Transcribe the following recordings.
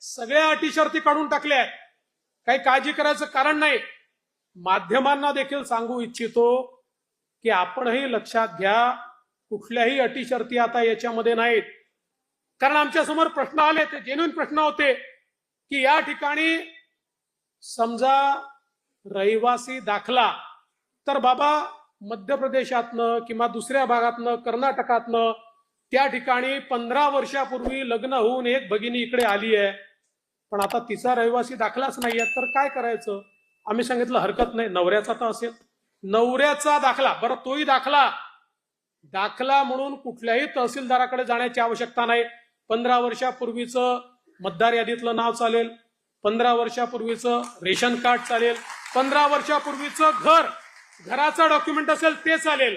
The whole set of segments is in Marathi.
सगळ्या अटी शर्ती काढून टाकल्या आहेत. काही काळजी करायचं कारण नाही. माध्यमांना देखील सांगू इच्छितो की आपणही लक्षात घ्या कुठल्याही अटी शर्ती आता याच्यामध्ये नाहीत. कारण आमच्यासमोर प्रश्न आले ते जेन्युन प्रश्न होते की या ठिकाणी समजा रहिवासी दाखला तर बाबा मध्य प्रदेशातनं किंवा दुसऱ्या भागातनं कर्नाटकातनं त्या ठिकाणी पंधरा वर्षापूर्वी लग्न होऊन एक भगिनी इकडे आली आहे. पण आता तिचा रहिवासी दाखलाच नाहीये तर काय करायचं? आम्ही सांगितलं हरकत नाही नवऱ्याचा तर असेल. नवऱ्याचा दाखला बरं तोही दाखला. दाखला म्हणून कुठल्याही तहसीलदाराकडे जाण्याची आवश्यकता नाही. पंधरा वर्षापूर्वीचं मतदार यादीतलं नाव चालेल पंधरा वर्षापूर्वीचं रेशन कार्ड चालेल पंधरा वर्षापूर्वीचं घर घराचं डॉक्युमेंट असेल ते चालेल.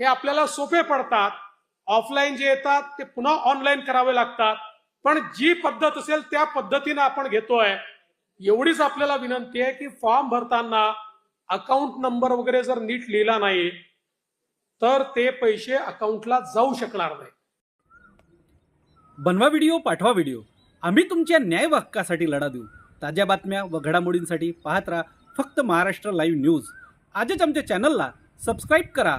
हे आपल्याला सोपे पडतात. ऑफलाईन जे येतात ते पुन्हा ऑनलाईन करावे लागतात. पण जी पद्धत असेल त्या पद्धतीने आपण घेतोय. एवढीच आपल्याला विनंती आहे की फॉर्म भरताना अकाउंट नंबर वगैरे जर नीट लिहिला नाही तर ते पैसे अकाउंटला जाऊ शकणार नाही बनवा व्हिडिओ पाठवा व्हिडिओ आम्ही तुमच्या न्याय हक्कासाठी लढा देऊ. ताज्या बातम्या व घडामोडींसाठी पाहत राहा फक्त महाराष्ट्र लाईव्ह न्यूज आजच आमच्या चॅनलला सबस्क्राईब करा.